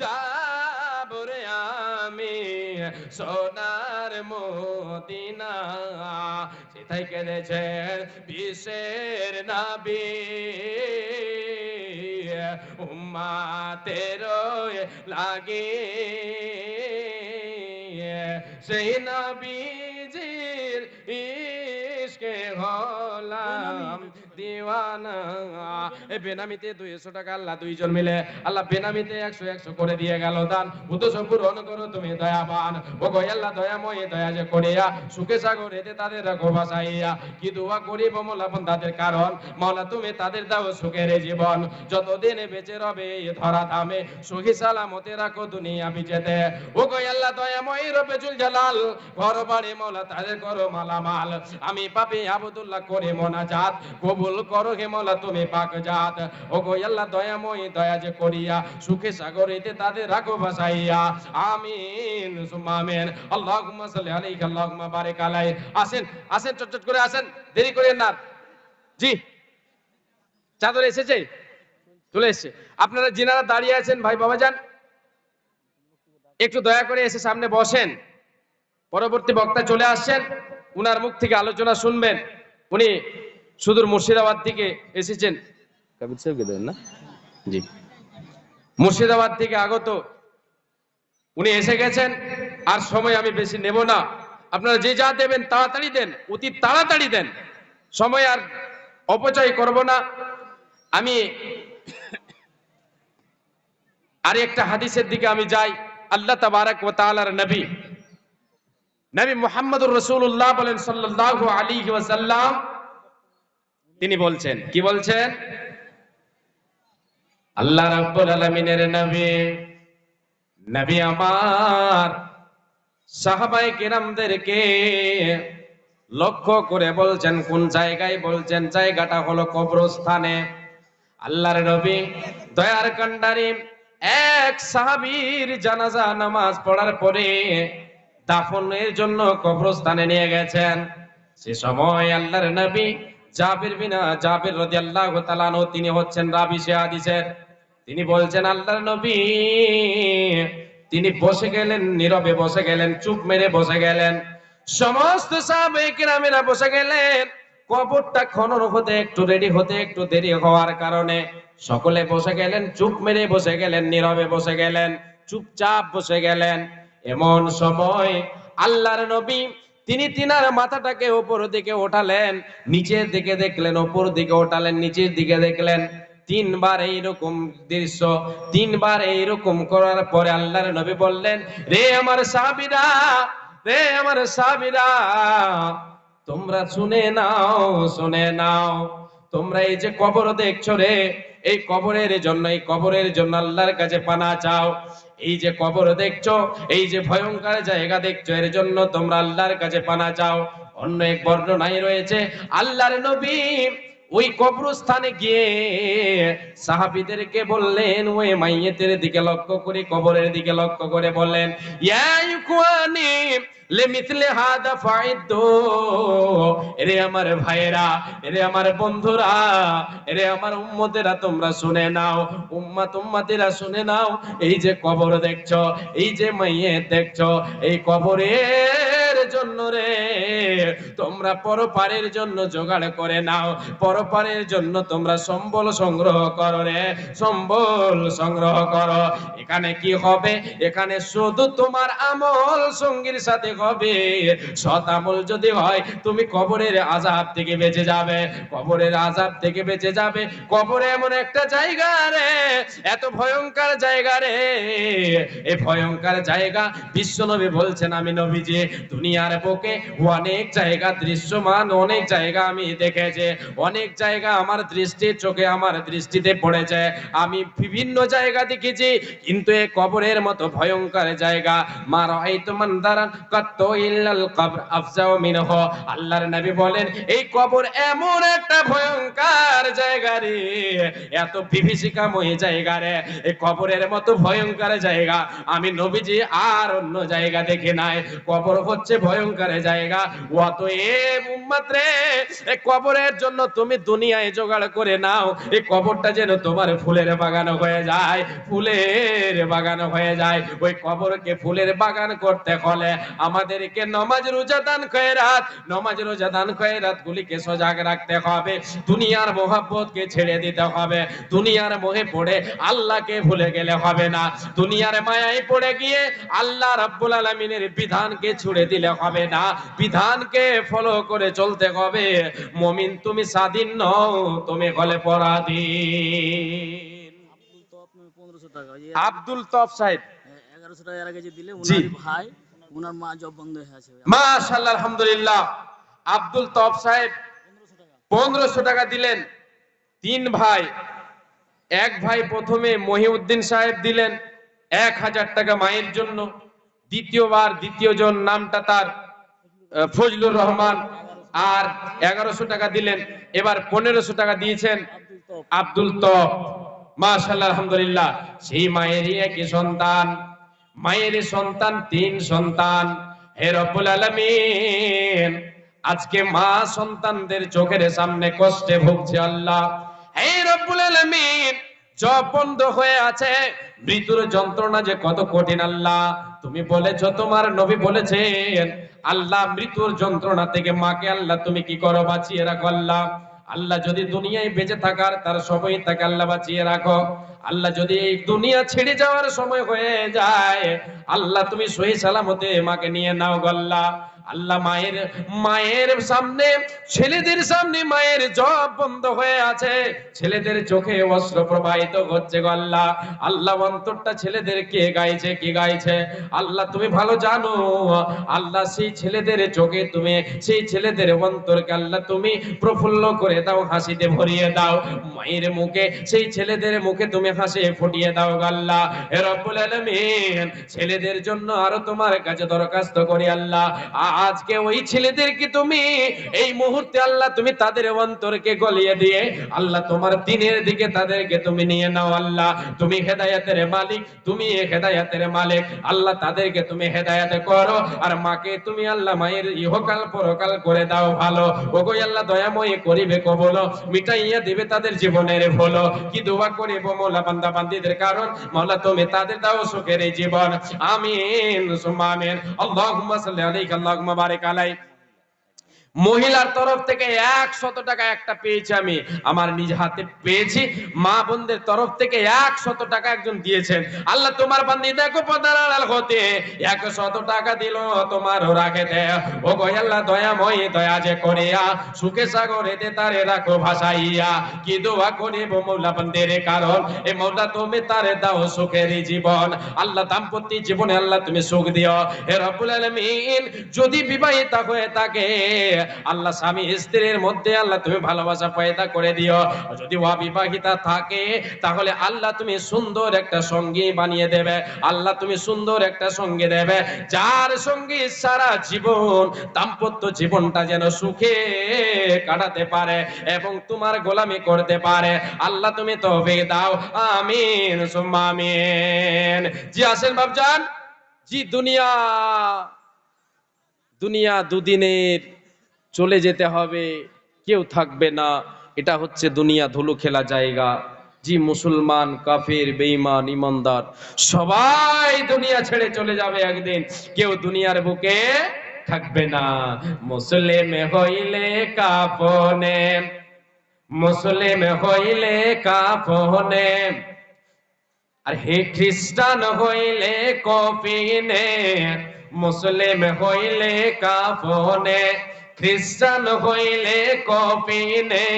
যাবরে আমি সোনার মদিনা। সেথায় কেঁদেছেন বিশ্বের নাবি। উম্মাতের লাগে। সেই নবীজির ইশকে হলাম কারণ মৌলা তুমি তাদের দাও সুখের জীবন। যতদিন বেঁচে রবে, ধরা দামে সুখী সালামতে রাখো দুনিয়া বিজেতে ও গো দয়াময়, রবে চুল জালাল। ঘর বাড়ি মৌলা তাদের করো মালামাল। আমি পাপি আবদুল্লাহ করে মোনাজাত। কবুল করো হে মৌলা তুমি পাক জাত। ও গো আল্লাহ দয়াময় দয়া যে করিয়া, সুখে সাগরেতে তাদের রাখো বাসাইয়া। আমিন, সুম্মা আমিন। আল্লাহুম্মা সাল্লি আলাইহি, আল্লাহুম্মা বারিক আলাই আসেন আসেন, চট চট করে আসেন। দেরি করেন না। জি। চাদর এসেছে? চলে এসেছে। আপনারা যিনারা দাঁড়িয়ে আছেন, ভাই বাবা যান। একটু দয়া করে এসে সামনে বসেন। পরবর্তী বক্তা চলে আসছেন। উনার মুখ থেকে আলোচনা শুনবেন। উনি সুদূর মুর্শিদাবাদ থেকে এসেছেন। কবির সাহেবকে দেন না? জি। মুর্শিদাবাদ থেকে আগত উনি এসে গেছেন আর সময় আমি বেশি নেব না। আপনারা যে যা দেবেন তাড়াতাড়ি দেন অতি তাড়াতাড়ি দেন। সময় আর অপচয় করব না। আমি আর একটা হাদিসের দিকে আমি যাই। আল্লাহ তাবারাক ওয়া তাআলার নবী। নবী মুহাম্মদুর রাসূলুল্লাহ বলেন সাল্লাল্লাহু আলী ওয়াসাল্লাম তিনি বলছেন, কি বলছেন? আল্লাহ রাব্বুল আলামিনের নবী নবী আমার সাহাবায়ে কেরামদেরকে লক্ষ্য করে বলছেন, কোন জায়গায় বলছেন, জায়গাটা হলো কবরস্থানে। আল্লাহর নবী দয়ার কান্ডারি এক সাহাবীর জানাজা, নামাজ পড়ার পরে দাফনের জন্য কবরস্থানে নিয়ে গেছেন। সে সময় আল্লাহর নবী জাবির বিনা জাবির রাদিয়াল্লাহু তাআলা তিনি হচ্ছেন রাবি হাদিসের। তিনি বলছেন, আল্লাহর নবী। তিনি বসে গেলেন, নীরবে বসে গেলেন, চুপ মেরে বসে গেলেন। সমস্ত সাহাবায়ে কিরামেরা বসে গেলেন। কবরটা খনন হতে একটু রেডি হতে একটু দেরি হওয়ার কারণে সকলে বসে গেলেন, চুপ মেরে বসে গেলেন, নীরবে বসে গেলেন, চুপচাপ বসে গেলেন। এমন সময় আল্লাহর নবী তিনি তিনার মাথাটাকে উপর দিকে ওঠালেন, নিচের দিকে দেখলেন, উপর দিকে ওঠালেন, নিচের দিকে দেখলেন। তিনবার এইরকম দৃশ্য, তিনবার এইরকম করার পরে আল্লাহর নবী বললেন, রে আমার সাবিরা রে আমার সাবিরা তোমরা শুনে নাও শুনে নাও। তোমরা এই যে কবর দেখছ রে এই কবরের জন্য, এই কবরের জন্য আল্লাহর কাছে পানা চাও। এই যে কবর দেখছ, এই যে ভয়ঙ্কর জায়গা দেখছ, এর জন্য তোমরা আল্লাহর কাছে পানা চাও। অন্য এক বর্ণনায় রয়েছে, আল্লাহর নবী ওই কবরস্থানে গিয়ে সাহাবীদেরকে বললেন, ওই মাইয়েতের দিকে লক্ষ্য করে, কবরের দিকে লক্ষ্য করে বললেন, ইয়া ইকুয়ানি আমার এরে আমার তোমরা শুনে নাও শুনে নাও, এই যে কবর দেখছ, এই যে দেখছ, এই কবরের জন্য রে। তোমরা পরপারের জন্য জোগাড় করে নাও। পরপারের জন্য তোমরা সম্বল সংগ্রহ করো রে। সম্বল সংগ্রহ করো। এখানে কি হবে? এখানে শুধু তোমার আমল সঙ্গীর সাথে হবে। সৎ আমল যদি হয়, তুমি কবরের আজাব থেকে বেঁচে যাবে। কবরের আজাব থেকে বেঁচে যাবে। কবর এমন একটা জায়গা রে। এত ভয়ঙ্কর জায়গা রে। এই ভয়ঙ্কর জায়গা। বিশ্বনবী বলছেন, আমি নবীজি দুনিয়ার বুকে অনেক জায়গা দৃশ্যমান, অনেক জায়গা আমি দেখেছি, অনেক জায়গা আমার দৃষ্টির চোখে আমার দৃষ্টিতে পড়েছে। আমি বিভিন্ন জায়গা দেখেছি, কিন্তু এই কবরের মতো ভয়ঙ্কর জায়গা। মা রাআইতু মানদারান কাত্ত ইল্লাল কবর আফজাউ মিনহু। আল্লাহর নবী বলেন, এই কবর এমন একটা ভয়ঙ্কর জায়গা রে, এত বিভীষিকাময় জায়গা রে এই কবরের মতো ভয়ঙ্কর জায়গা। আমি নবীজি আর অন্য জায়গা দেখে নাই। কবর হচ্ছে ভয়ঙ্কর জায়গা অতএব উম্মত রে, এই কবরের জন্য তুমি দুনিয়ায় জোগাড় করে নাও। এই কবরটা যেন তোমার ফুলের বাগান হয়ে যায়, ফুলের বাগান হয়ে যায়। ওই কবরকে ফুলের বাগান করতে হলে আমাদেরকে নমাজ রোজা দান খয়রাত নমাজ রোজা দান খয়রাত গুলিকে সজাগ রাখতে হবে। দুনিয়ার মোহাব্বতকে ছেড়ে দিতে হবে। দুনিয়ার মোহে পড়ে আল্লাহকে ভুলে গেলে হবে না। দুনিয়ার মায়ায় পড়ে গিয়ে আল্লাহ রাব্বুল আলামিনের বিধানকে ছুড়ে দিলে হবে না। বিধানকে ফলো করে চলতে হবে। মমিন, তুমি স্বাধীন নও, তুমি হলে পরাধীন। আব্দুল তফ সাহেব, পনেরোশো টাকা দিলেন। তিন ভাই। এক ভাই প্রথমে মহিউদ্দিন সাহেব দিলেন। এক হাজার টাকা মায়ের জন্য। দ্বিতীয়বার দ্বিতীয় জন নামটা তার ফজলুর রহমান। আর এগারোশো টাকা দিলেন, এবার পনেরোশো টাকা দিয়েছেন আব্দুল তো মাশাআল্লাহ, আলহামদুলিল্লাহ। সেই মায়েরই একই সন্তান। মায়ের সন্তান, তিন সন্তান। হে রব্বুল আলামিন, আজকে মা সন্তানদের চোখের সামনে কষ্টে ভুগছে আল্লাহ। হে রব্বুল আলামিন জব বন্ধ হয়ে আছে, মৃত্যুর যন্ত্রণা যে কত কঠিন আল্লাহ। তুমি বলেছ, তোমার নবী বলেছেন, আল্লাহ মৃত্যুর যন্ত্রণা থেকে মাকে আল্লাহ তুমি কি করো বাঁচিয়ে রাখো আল্লাহ। আল্লাহ যদি দুনিয়ায় বেঁচে থাকার, তার সময় তাকে আল্লাহ বাঁচিয়ে রাখো। আল্লাহ যদি এই দুনিয়া ছেড়ে যাওয়ার সময় হয়ে যায়, আল্লাহ তুমি সহি সালামতে মাকে নিয়ে নাও গল্লা আল্লাহ মায়ের মায়ের সামনে, ছেলেদের সামনে মায়ের জব বন্ধ হয়ে আছে। ছেলেদের চোখে অস্ত্র প্রবাহিত হচ্ছে গল্লা আল্লাহ। অন্তরটা ছেলেদের কে গাইছে, কি গাইছে? আল্লাহ তুমি ভালো জানো। আল্লাহ সেই ছেলেদের চোখে তুমি, সেই ছেলেদের অন্তরকে আল্লাহ তুমি প্রফুল্ল করে দাও, হাসিতে ভরিয়ে দাও। মায়ের মুখে, সেই ছেলেদের মুখে তুমি হাসি ফুটিয়ে দাও গাল্লা হে রব্বুল আলামিন, ছেলেদের জন্য আরও তোমার কাছে দরখাস্ত করি আল্লাহ। আজকে ওই ছেলেদেরকে তুমি এই মুহূর্তে আল্লাহ তুমি তাদের অন্তরকে গলিয়ে দিয়ে আল্লাহ তোমার দিনের দিকে তাদেরকে তুমি নিয়ে নাও আল্লাহ। তুমি হেদায়েতের মালিক, তুমি হেদায়েতের মালিক। আল্লাহ তাদেরকে তুমি হেদায়েত করো। আর মাকে তুমি আল্লাহ মায়ের ইহকাল পরকাল করে দাও ভালো। ওগো আল্লাহ দয়াময় করিবে কবল। মিটাইয়া দিবে তাদের জীবনের ভুলো। কি দোয়া করিব মোলা বান্দা বান্দিদের কারণ? মোলা তুমি তাদের দাও সুখের জীবন। আমিন, সুম্মা আমিন। আল্লাহুম্মা সাল্লি আলাইকা, আল্লাহুম্মা መባረቃ ላይ মহিলার তরফ থেকে একশত টাকা একটা পেয়েছি আমি। আমার নিজ হাতে পেয়েছি। মা বোনদের তরফ থেকে একশত টাকা একজন দিয়েছেন। আল্লাহ তোমার বান্দি দেখো হতে একশত টাকা দিল তোমার রাখে দে। ও গয়াল্লাহ দয়াময় দয়া যে করিয়া, সুখে সাগরেতে তারে রাখো ভাসাইয়া। কি দোয়া করিব মৌলা বান্দের কারণ? এ মৌলা তুমি তারে দাও সুখের জীবন। আল্লাহ দাম্পত্য জীবনে আল্লাহ তুমি সুখ দিও। হে রব্বুল আলামিন, যদি বিবাহিতা হয়ে থাকে আল্লাহ স্বামী স্ত্রীর মধ্যে আল্লাহ তুমি ভালোবাসা পয়দা করে দিও। যদি অবিবাহিতা থাকে, তাহলে আল্লাহ তুমি সুন্দর একটা সঙ্গী বানিয়ে দেবে। আল্লাহ তুমি সুন্দর একটা সঙ্গী দেবে। যার সঙ্গী সারা জীবন, দাম্পত্য জীবনটা যেন সুখে কাটাতে পারে এবং তোমার গোলামি করতে পারে। আল্লাহ তুমি তৌফিক দাও। আমিন, সুম্মা আমিন। জি, আসেন বাবজান জি, দুনিয়া। দুনিয়া দুদিনের চলে যেতে হবে, কেউ থাকবে না। এটা হচ্ছে দুনিয়া ধুলো খেলা জায়গা। জি, মুসলমান, কাফের, বেঈমান, ইমানদার, সবাই দুনিয়া ছেড়ে চলে যাবে একদিন। কেউ দুনিয়ার বুকে থাকবে না। মুসলিম হইলে কাফনে, মুসলিম হইলে কাফনে। আর হে খ্রিস্টান হইলে কপিনে মুসলিম হইলে কাফনে। খ্রিস্টান হইলে কপিনে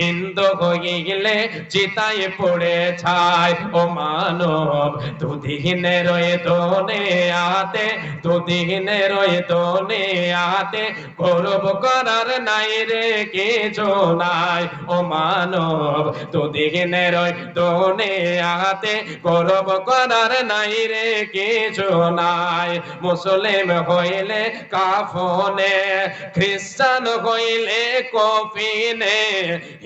হিন্দু হইলে চিতায় পড়ে ছায়। ও মানব, দুদিনে রয়ে দোনে আতে দুদিনে রয়ে দোনে আতে গৌরব করার নাই রে, কিছু নাই। ও মানব, দুদিনে রয়ে দোনে আতে গৌরব করার নাই রে, কিছু নাই। মুসলিম হইলে কাফনে খ্রিস্টান হইলে কফিনে,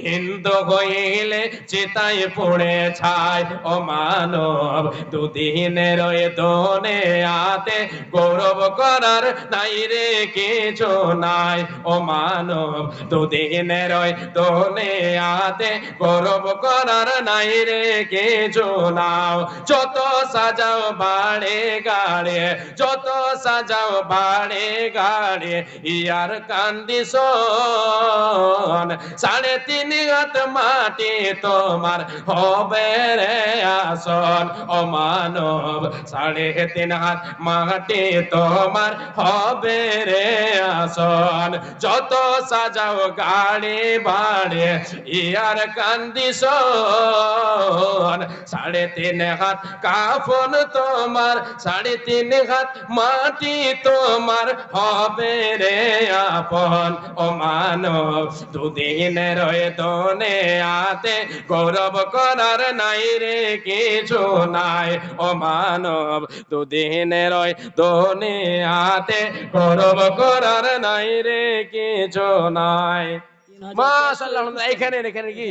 হিন্দু হইলে চিতাই পড়ে ছাই। ও মানব, দুদিনের দনে আতে গৌরব করার নাই রে কিছু নাই। ও মানব, দুদিনের দনে আতে গৌরব করার নাই রে কিছু নাও। যত সাজাও বাড়ে গাড়ে, যত সাজাও বাড়ে গাড়ে, ইয়ার কান্দিশন সাড়ে তিন হাত মাটি তোমার হবে রে আসন। ও মানব, সাড়ে তিন হাত মাটি তোমার হবে রে আসন। যত সাজাও গাড়ি বাড়ে, ইয়ার কান্দিশন সাড়ে তিন হাত কাফন তোমার, সাড়ে তিন হাত মাটি তোমার হবে রে আপন ও মানব দুদিনের দনে আতে গৌরব করার নাই রে কিছু নাই। ও মানব দুদিনের দনে আতে গৌরব করার নাই রে কিছু নাই। মাশাআল্লাহ এখানে এখানে কি?